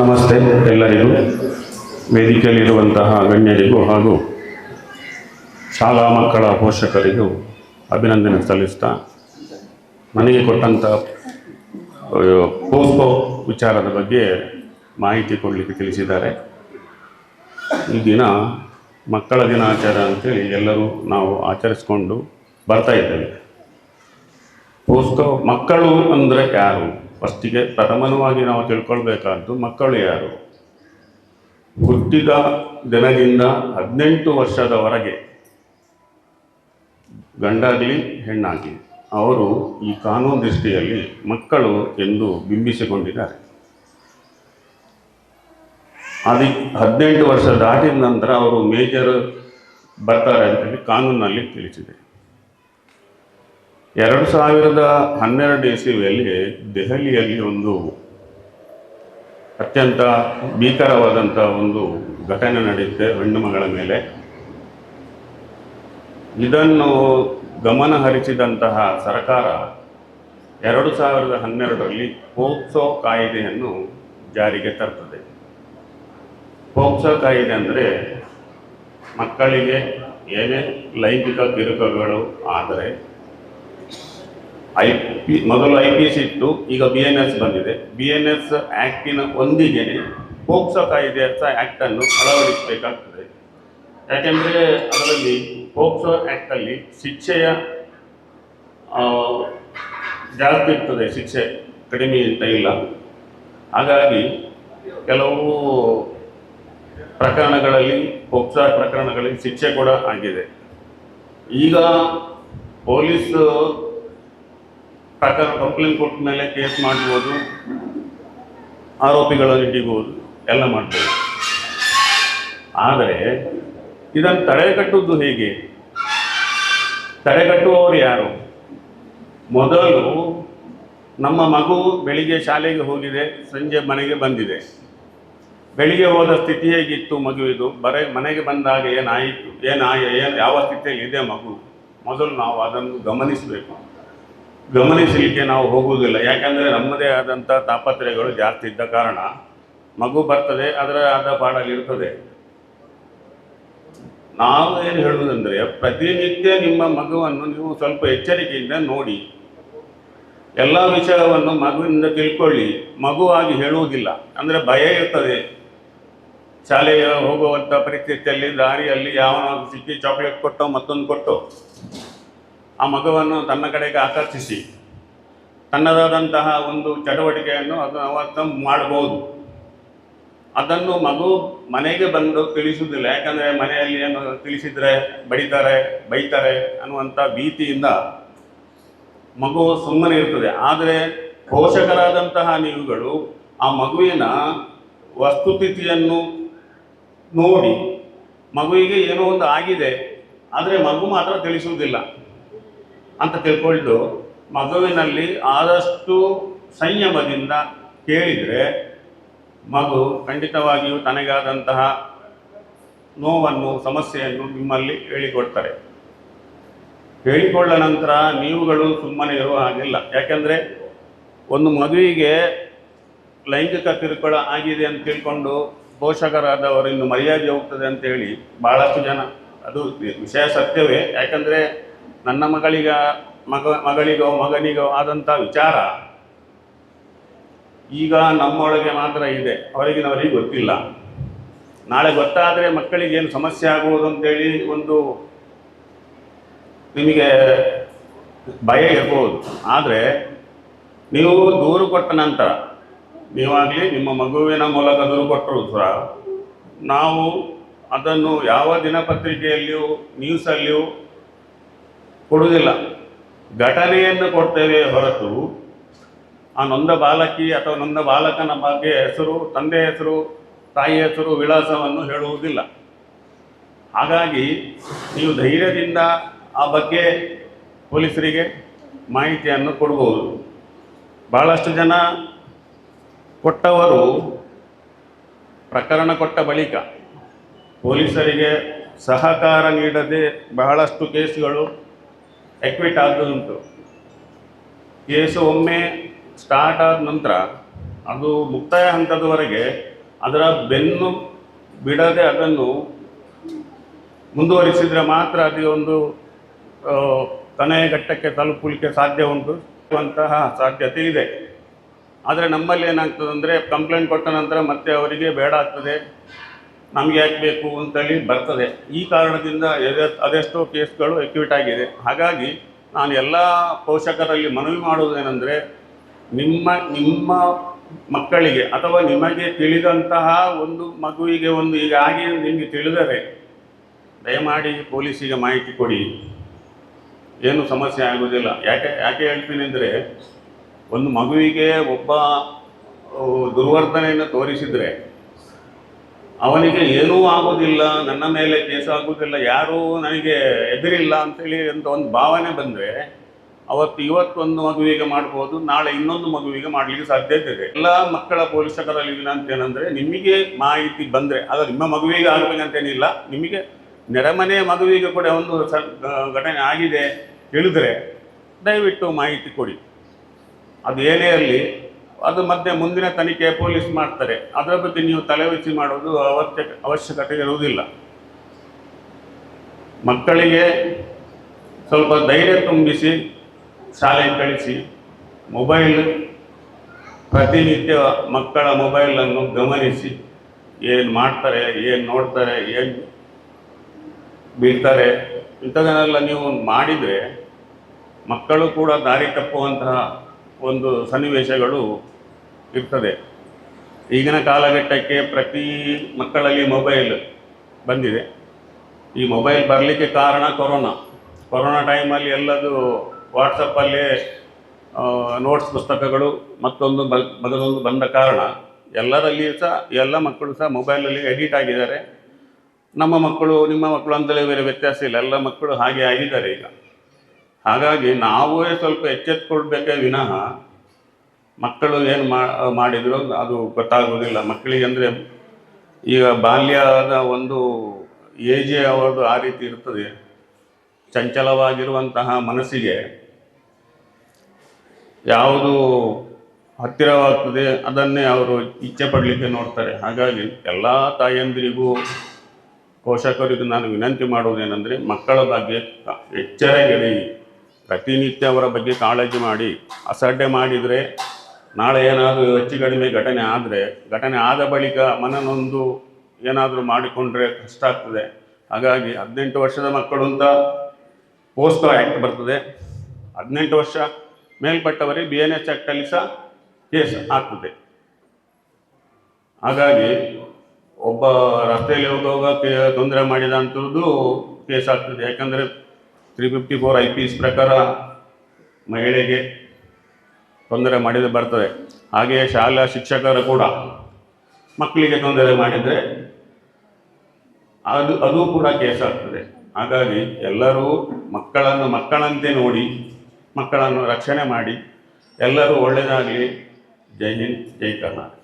ನಮಸ್ತೆ ಎಲ್ಲರಿಗೂ ವೇದಿಕೆಯಲ್ಲಿರುವಂತಹ ಗಣ್ಯರಿಗೂ ಹಾಗೂ ಶಾಲಾ ಮಕ್ಕಳ ಪೋಷಕರಿಗೂ ಅಭಿನಂದನೆ ಸಲ್ಲಿಸ್ತಾ ನನಗೆ ಕೊಟ್ಟಂಥ ಪೋಸ್ಕೋ ವಿಚಾರದ ಬಗ್ಗೆ ಮಾಹಿತಿ ಕೊಡಲಿಕ್ಕೆ ತಿಳಿಸಿದ್ದಾರೆ. ಈ ದಿನ ಮಕ್ಕಳ ದಿನಾಚಾರ ಅಂತೇಳಿ ಎಲ್ಲರೂ ನಾವು ಆಚರಿಸ್ಕೊಂಡು ಬರ್ತಾ ಇದ್ದೇವೆ. ಪೋಸ್ಕೋ ಮಕ್ಕಳು ಅಂದರೆ ಯಾರು? ಫಸ್ಟಿಗೆ ಪ್ರಥಮವಾಗಿ ನಾವು ತಿಳ್ಕೊಳ್ಬೇಕಾದ್ದು ಮಕ್ಕಳು ಯಾರು? ಹುಟ್ಟಿದ ದಿನದಿಂದ ಹದಿನೆಂಟು ವರ್ಷದವರೆಗೆ ಗಂಡಾಗಲಿ ಹೆಣ್ಣಾಗಲಿ ಅವರು ಈ ಕಾನೂನು ದೃಷ್ಟಿಯಲ್ಲಿ ಮಕ್ಕಳು ಎಂದು ಬಿಂಬಿಸಿಕೊಂಡಿದ್ದಾರೆ. ಅದಿ ಹದಿನೆಂಟು ವರ್ಷ ದಾಟಿದ ನಂತರ ಅವರು ಮೇಜರ್ ಬರ್ತಾರೆ ಅಂತೇಳಿ ಕಾನೂನಲ್ಲಿ ತಿಳಿಸಿದೆ. ಎರಡು ಸಾವಿರದ ಹನ್ನೆರಡು ಇಸವಿಯಲ್ಲಿ ದೆಹಲಿಯಲ್ಲಿ ಒಂದು ಅತ್ಯಂತ ಭೀಕರವಾದಂಥ ಒಂದು ಘಟನೆ ನಡೆಯುತ್ತೆ ಹೆಣ್ಣು ಮಗಳ ಮೇಲೆ. ಇದನ್ನು ಗಮನ ಹರಿಸಿದಂತಹ ಸರ್ಕಾರ ಎರಡು ಸಾವಿರದ ಹನ್ನೆರಡರಲ್ಲಿ ಪೋಕ್ಸೋ ಕಾಯಿದೆಯನ್ನು ಜಾರಿಗೆ ತರ್ತದೆ. ಪೋಕ್ಸೋ ಕಾಯಿದೆ ಅಂದರೆ ಮಕ್ಕಳಿಗೆ ಏನೇ ಲೈಂಗಿಕ ಕಿರುಕುಗಳು ಆದರೆ ಐ ಪಿ, ಮೊದಲು ಐ ಪಿ ಎಸ್ ಇತ್ತು, ಈಗ ಬಿ ಎನ್ ಎಸ್ ಬಂದಿದೆ. ಬಿ ಎನ್ ಎಸ್ ಆ್ಯಕ್ಟಿನ ಒಂದಿಗೆ ಪೋಕ್ಸೋ ಕಾಯ್ದೆ ಆ್ಯಕ್ಟನ್ನು ಅಳವಡಿಸಬೇಕಾಗ್ತದೆ. ಯಾಕೆಂದರೆ ಅದರಲ್ಲಿ ಪೋಕ್ಸೋ ಆ್ಯಕ್ಟಲ್ಲಿ ಶಿಕ್ಷೆಯ ಜಾಸ್ತಿ ಇರ್ತದೆ, ಶಿಕ್ಷೆ ಕಡಿಮೆ ಇಲ್ಲ. ಹಾಗಾಗಿ ಕೆಲವು ಪ್ರಕರಣಗಳಲ್ಲಿ, ಪೋಕ್ಸೋ ಪ್ರಕರಣಗಳಲ್ಲಿ ಶಿಕ್ಷೆ ಕೂಡ ಆಗಿದೆ. ಈಗ ಪೊಲೀಸ್ ಪ್ರಕರಣ ಕಂಪ್ಲೇಂಟ್ ಕೊಟ್ಟ ಮೇಲೆ ಕೇಸ್ ಮಾಡಬಹುದು ಆರೋಪಿಗಳನ್ನು ಹಿಡಿಬೋದು ಎಲ್ಲ ಮಾಡ್ಬೋದು. ಆದರೆ, ಇದನ್ನು ತಡೆಗಟ್ಟುವುದು ಹೇಗೆ? ತಡೆಗಟ್ಟುವವರು ಯಾರು? ಮೊದಲು ನಮ್ಮ ಮಗು ಬೆಳಿಗ್ಗೆ ಶಾಲೆಗೆ ಹೋಗಿದೆ, ಸಂಜೆ ಮನೆಗೆ ಬಂದಿದೆ. ಬೆಳಿಗ್ಗೆ ಹೋದ ಸ್ಥಿತಿ ಹೇಗಿತ್ತು ಮಗುವಿದು ಬರೀ ಮನೆಗೆ ಬಂದಾಗ ಏನಾಯಿತು? ಏನಾಯ ಏನು ಯಾವ ಸ್ಥಿತಿಯಲ್ಲಿ ಇದೆ ಮಗು? ಮೊದಲು ನಾವು ಅದನ್ನು ಗಮನಿಸಬೇಕು. ಗಮನಿಸಲಿಕ್ಕೆ ನಾವು ಹೋಗುವುದಿಲ್ಲ. ಯಾಕಂದರೆ ನಮ್ಮದೇ ಆದಂಥ ತಾಪತ್ರಯಗಳು ಜಾಸ್ತಿ ಇದ್ದ ಕಾರಣ ಮಗು ಬರ್ತದೆ, ಅದರ ಆದ ಪಾಡಲ್ಲಿ ಇರ್ತದೆ. ನಾವು ಏನು ಹೇಳುವುದಂದರೆ, ಪ್ರತಿನಿತ್ಯ ನಿಮ್ಮ ಮಗುವನ್ನು ನೀವು ಸ್ವಲ್ಪ ಎಚ್ಚರಿಕೆಯಿಂದ ನೋಡಿ. ಎಲ್ಲ ವಿಷಯವನ್ನು ಮಗುವಿನಿಂದ ತಿಳ್ಕೊಳ್ಳಿ. ಮಗುವಾಗಿ ಹೇಳುವುದಿಲ್ಲ. ಅಂದರೆ ಭಯ ಇರ್ತದೆ. ಶಾಲೆಗೆ ಹೋಗುವಂಥ ಪರಿಸ್ಥಿತಿಯಲ್ಲಿ, ದಾರಿಯಲ್ಲಿ ಯಾವನಾದ್ರು ಸಿಕ್ಕಿ ಚಾಕ್ಲೇಟ್ ಕೊಟ್ಟೋ ಮತ್ತೊಂದು ಕೊಟ್ಟೋ. ಆ ಮಗುವನ್ನು ತನ್ನ ಕಡೆಗೆ ಆಕರ್ಷಿಸಿ. ತನ್ನದಾದಂತಹ ಒಂದು ಚಟುವಟಿಕೆಯನ್ನು ಅದು ಅವತ್ತು ಮಾಡಬಹುದು ಅದನ್ನು ಮಗು ಮನೆಗೆ ಬಂದು ತಿಳಿಸುವುದಿಲ್ಲ. ಯಾಕಂದರೆ ಮನೆಯಲ್ಲಿ ಏನು ತಿಳಿಸಿದರೆ, ಬಡಿತಾರೆ, ಬೈತಾರೆ ಅನ್ನುವಂಥ ಭೀತಿಯಿಂದ ಮಗು ಸುಮ್ಮನೆ ಇರ್ತದೆ. ಆದರೆ ಪೋಷಕರಾದಂತಹ ನೀವುಗಳು ಆ ಮಗುವಿನ ವಸ್ತುಸ್ಥಿತಿಯನ್ನು ನೋಡಿ ಮಗುವಿಗೆ ಏನೋ ಒಂದು ಆಗಿದೆ. ಆದರೆ ಮಗು ಮಾತ್ರ ತಿಳಿಸುವುದಿಲ್ಲ. ಅಂತ ತಿಳ್ಕೊಂಡು ಮಗುವಿನಲ್ಲಿ ಆದಷ್ಟು ಸಂಯಮದಿಂದ ಕೇಳಿದರೆ ಮಗು ಖಂಡಿತವಾಗಿಯೂ ತನಗಾದಂತಹ ನೋವನ್ನು, ಸಮಸ್ಯೆಯನ್ನು ನಿಮ್ಮಲ್ಲಿ ಹೇಳಿಕೊಡ್ತಾರೆ. ಹೇಳಿಕೊಳ್ಳ ನಂತರ ನೀವುಗಳು ಸುಮ್ಮನೆ ಇರುವ ಹಾಗಿಲ್ಲ. ಯಾಕೆಂದರೆ ಒಂದು ಮಗುವಿಗೆ ಲೈಂಗಿಕ ಕಿರುಕುಳ ಆಗಿದೆ ಅಂತ ತಿಳ್ಕೊಂಡು ಪೋಷಕರಾದವರು ಇನ್ನು ಮರ್ಯಾದೆ ಹೋಗ್ತದೆ ಅಂತೇಳಿ ಭಾಳಷ್ಟು ಜನ. ಅದು ವಿಷಯ ಸತ್ಯವೇ. ಯಾಕಂದರೆ ನನ್ನ ಮಗಳಿಗ, ಮಗ, ಮಗಳಿಗೋ, ಮಗನಿಗೋ ಆದಂಥ ವಿಚಾರ ಈಗ ನಮ್ಮೊಳಗೆ ಮಾತ್ರ ಇದೆ. ಹೊರಗಿನವರಿಗೆ ಗೊತ್ತಿಲ್ಲ. ನಾಳೆ ಗೊತ್ತಾದರೆ ಮಕ್ಕಳಿಗೆ ಏನು ಸಮಸ್ಯೆ ಆಗುವುದು ಅಂತೇಳಿ ಒಂದು ನಿಮಗೆ ಭಯ ಇರ್ಬೋದು. ಆದರೆ ನೀವು ದೂರು ಕೊಟ್ಟ ನಂತರ, ನೀವಾಗಲಿ ನಿಮ್ಮ ಮಗುವಿನ ಮೂಲಕ ದೂರು ಕೊಟ್ಟರು ಸಹ, ನಾವು ಅದನ್ನು ಯಾವ ದಿನಪತ್ರಿಕೆಯಲ್ಲಿಯೂ ನ್ಯೂಸಲ್ಲಿಯೂ ಕೊಡುವುದಿಲ್ಲ. ಘಟನೆಯನ್ನು ಕೊಡ್ತೇವೆ ಹೊರತು ಆ ನೊಂದ ಬಾಲಕಿ ಅಥವಾ ನೊಂದ ಬಾಲಕನ ಬಗ್ಗೆ ಹೆಸರು, ತಂದೆ ಹೆಸರು, ತಾಯಿ ಹೆಸರು, ವಿಳಾಸವನ್ನು ಹೇಳುವುದಿಲ್ಲ. ಹಾಗಾಗಿ ನೀವು ಧೈರ್ಯದಿಂದ ಆ ಬಗ್ಗೆ ಪೊಲೀಸರಿಗೆ ಮಾಹಿತಿಯನ್ನು ಕೊಡಬಹುದು ಭಾಳಷ್ಟು ಜನ ಕೊಟ್ಟವರು ಪ್ರಕರಣ ಕೊಟ್ಟ ಬಳಿಕ ಪೊಲೀಸರಿಗೆ ಸಹಕಾರ ನೀಡದೆ ಬಹಳಷ್ಟು ಕೇಸುಗಳು ಎಕ್ವಿಟ್ ಆಗೋದುಂಟು ಕೇಸು ಒಮ್ಮೆ ಸ್ಟಾರ್ಟ್ ಆದ ನಂತರ ಅದು ಮುಕ್ತಾಯ ಹಂತದವರೆಗೆ ಅದರ ಬೆನ್ನು ಬಿಡದೆ ಅದನ್ನು ಮುಂದುವರಿಸಿದರೆ ಮಾತ್ರ ಅದು ಒಂದು ಕೊನೆಯ ಘಟ್ಟಕ್ಕೆ ತಲುಪಲಿಕ್ಕೆ ಸಾಧ್ಯ ಉಂಟು. ಅಂತಹ ಸಾಧ್ಯತೆ ಇದೆ. ಆದರೆ ನಮ್ಮಲ್ಲಿ ಏನಾಗ್ತದೆ ಅಂದರೆ ಕಂಪ್ಲೇಂಟ್ ಕೊಟ್ಟ ನಂತರ ಮತ್ತೆ ಅವರಿಗೆ ಬೇಡ ಆಗ್ತದೆ. ನಮಗೆ ಯಾಕೆ ಬೇಕು ಅಂತೇಳಿ ಬರ್ತದೆ. ಈ ಕಾರಣದಿಂದ ಅದೆಷ್ಟೋ ಕೇಸ್ಗಳು ಎಕ್ಯೂಟ್ ಆಗಿದೆ. ಹಾಗಾಗಿ ನಾನು ಎಲ್ಲ ಪೋಷಕರಲ್ಲಿ ಮನವಿ ಮಾಡುವುದೇನೆಂದರೆ, ನಿಮ್ಮ ನಿಮ್ಮ ಮಕ್ಕಳಿಗೆ ಅಥವಾ ನಿಮಗೆ ತಿಳಿದಂತಹ ಒಂದು ಮಗುವಿಗೆ ಒಂದು ಈಗ ಆಗಿ ನಿಮಗೆ ತಿಳಿದರೆ, ದಯಮಾಡಿ ಪೊಲೀಸಿಗೆ ಮಾಹಿತಿ ಕೊಡಿ. ಏನು ಸಮಸ್ಯೆ ಆಗುವುದಿಲ್ಲ. ಯಾಕೆ ಯಾಕೆ ಹೇಳ್ತೀನಿ ಅಂದರೆ, ಒಂದು ಮಗುವಿಗೆ ಒಬ್ಬ ದುರ್ವರ್ತನೆಯನ್ನು ತೋರಿಸಿದರೆ ಅವನಿಗೆ ಏನೂ ಆಗೋದಿಲ್ಲ, ನನ್ನ ಮೇಲೆ ಕೇಸ್ ಆಗೋದಿಲ್ಲ, ಯಾರೂ ನನಗೆ ಎದುರಿಲ್ಲ ಅಂತೇಳಿ ಅಂತ ಒಂದು ಭಾವನೆ ಬಂದರೆ ಅವತ್ತು ಇವತ್ತೊಂದು ಮಗುವಿಗೆ ಮಾಡ್ಬೋದು, ನಾಳೆ ಇನ್ನೊಂದು ಮಗುವಿಗೆ ಮಾಡಲಿಕ್ಕೆ ಸಾಧ್ಯತೆ ಇದೆ ಎಲ್ಲ ಮಕ್ಕಳ ಪೋಷಕರಲ್ಲಿ ವಿನಂತಿ ನಿಮಗೆ ಮಾಹಿತಿ ಬಂದರೆ ಅದು ನಿಮ್ಮ ಮಗುವಿಗೆ ಆಗಬೇಕಂತೇನಿಲ್ಲ ನಿಮಗೆ ನೆರೆಮನೆಯ ಮಗುವಿಗೆ ಕೂಡ ಒಂದು ಸ ಘಟನೆ ಆಗಿದೆ ತಿಳಿದರೆ ದಯವಿಟ್ಟು ಮಾಹಿತಿ ಕೊಡಿ. ಅದು ಏನೇ ಇರಲಿ ಅದು ಮತ್ತೆ ಮುಂದಿನ ತನಿಖೆ ಪೊಲೀಸ್ ಮಾಡ್ತಾರೆ. ಅದರ ಬಗ್ಗೆ ನೀವು ತಲೆಬಿಸಿ ಮಾಡೋದು ಅವಶ್ಯಕ ಅವಶ್ಯಕತೆ ಇರುವುದಿಲ್ಲ. ಮಕ್ಕಳಿಗೆ ಸ್ವಲ್ಪ ಧೈರ್ಯ ತುಂಬಿಸಿ ಶಾಲೆಗೆ ಕಳಿಸಿ, ಮೊಬೈಲ್ ಪ್ರತಿನಿತ್ಯ ಮಕ್ಕಳ ಮೊಬೈಲನ್ನು ಗಮನಿಸಿ, ಏನು ಮಾಡ್ತಾರೆ, ಏನು ನೋಡ್ತಾರೆ, ಏನು ಬೀಳ್ತಾರೆ ಇಂಥದನ್ನೆಲ್ಲ ನೀವು ಮಾಡಿದರೆ ಮಕ್ಕಳು ಕೂಡ ದಾರಿ ತಪ್ಪುವಂತಹ ಒಂದು ಸನ್ನಿವೇಶಗಳು ಇರ್ತದೆ. ಈಗಿನ ಕಾಲಘಟ್ಟಕ್ಕೆ ಪ್ರತಿ ಮಕ್ಕಳಲ್ಲಿ ಮೊಬೈಲ್ ಬಂದಿದೆ. ಈ ಮೊಬೈಲ್ ಬರಲಿಕ್ಕೆ ಕಾರಣ ಕೊರೋನಾ. ಕೊರೋನಾ ಟೈಮಲ್ಲಿ ಎಲ್ಲದು ವಾಟ್ಸಪ್ಪಲ್ಲೇ ನೋಟ್ಸ್ ಪುಸ್ತಕಗಳು ಮತ್ತೊಂದು ಮೊದಲೊಂದು ಬಂದ ಕಾರಣ ಎಲ್ಲರಲ್ಲಿಯೂ ಸಹ, ಎಲ್ಲ ಮಕ್ಕಳು ಸಹ ಮೊಬೈಲಲ್ಲಿ ಎಡಿಟ್ ಆಗಿದ್ದಾರೆ. ನಮ್ಮ ಮಕ್ಕಳು, ನಿಮ್ಮ ಮಕ್ಕಳು ಅಂತಲೇ ಬೇರೆ ವ್ಯತ್ಯಾಸ ಇಲ್ಲ. ಎಲ್ಲ ಮಕ್ಕಳು ಹಾಗೆ ಆಗಿದ್ದಾರೆ ಈಗ. ಹಾಗಾಗಿ ನಾವೇ ಸ್ವಲ್ಪ ಎಚ್ಚೆತ್ಕೊಳ್ಬೇಕೇ ವಿನಃ ಮಕ್ಕಳು ಏನು ಮಾಡಿದ್ರು ಅದು ಗೊತ್ತಾಗೋದಿಲ್ಲ ಮಕ್ಕಳಿಗೆ ಅಂದರೆ ಈಗ ಬಾಲ್ಯದ ಒಂದು ಏಜೆ ಅವರದು ಆ ರೀತಿ ಇರ್ತದೆ. ಚಂಚಲವಾಗಿರುವಂತಹ ಮನಸ್ಸಿಗೆ ಯಾವುದು ಹತ್ತಿರವಾಗ್ತದೆ, ಅದನ್ನೇ ಅವರು ಇಚ್ಛೆ ಪಡಲಿಕ್ಕೆ ನೋಡ್ತಾರೆ. ಹಾಗಾಗಿ ಎಲ್ಲ ತಾಯಂದಿರಿಗೂ ಪೋಷಕರಿಗೂ ನಾನು ವಿನಂತಿ ಮಾಡುವುದೇನೆಂದರೆ ಮಕ್ಕಳ ಬಗ್ಗೆ ಎಚ್ಚರಗಳಿ ಪ್ರತಿನಿತ್ಯ ಅವರ ಬಗ್ಗೆ ಕಾಳಜಿ ಮಾಡಿ, ಅಸಡ್ಡೆ ಮಾಡಿದರೆ ನಾಳೆ ಏನಾದರೂ ಹೆಚ್ಚು ಕಡಿಮೆ ಘಟನೆ ಆದರೆ, ಘಟನೆ ಆದ ಬಳಿಕ ಮನನೊಂದು ಏನಾದರೂ ಮಾಡಿಕೊಂಡ್ರೆ ಕಷ್ಟ ಆಗ್ತದೆ. ಹಾಗಾಗಿ ಹದಿನೆಂಟು ವರ್ಷದ ಮಕ್ಕಳು ಅಂತ ಪೋಸ್ಕೋ ಆ್ಯಕ್ಟ್ ಬರ್ತದೆ. ಹದಿನೆಂಟು ವರ್ಷ ಮೇಲ್ಪಟ್ಟವರಿಗೆ ಬಿ ಎನ್ ಎಚ್ ಆ್ಯಕ್ಟಲ್ಲಿ ಸಹ ಕೇಸ್ ಆಗ್ತದೆ. ಹಾಗಾಗಿ ಒಬ್ಬ ರಸ್ತೆಯಲ್ಲಿ ಹೋಗುವಾಗ ತೊಂದರೆ ಮಾಡಿದ ಅಂತದ್ದು ಕೇಸ್ ಆಗ್ತದೆ. ಯಾಕಂದರೆ three fifty four I P S ಪ್ರಕಾರ ಮಹಿಳೆಗೆ ತೊಂದರೆ ಮಾಡಿದ ಬರ್ತದೆ. ಹಾಗೆಯೇ ಶಾಲಾ ಶಿಕ್ಷಕರು ಕೂಡ ಮಕ್ಕಳಿಗೆ ತೊಂದರೆ ಮಾಡಿದರೆ ಅದು ಅದು ಕೂಡ ಕೇಸ್ ಆಗ್ತದೆ. ಹಾಗಾಗಿ ಎಲ್ಲರೂ ಮಕ್ಕಳನ್ನು ಮಕ್ಕಳಂತೆ ನೋಡಿ, ಮಕ್ಕಳನ್ನು ರಕ್ಷಣೆ ಮಾಡಿ, ಎಲ್ಲರೂ ಒಳ್ಳೆಯದಾಗಲಿ ಜೈ ಹಿಂದ್, ಜೈ ಕರ್ನಾಟಕ.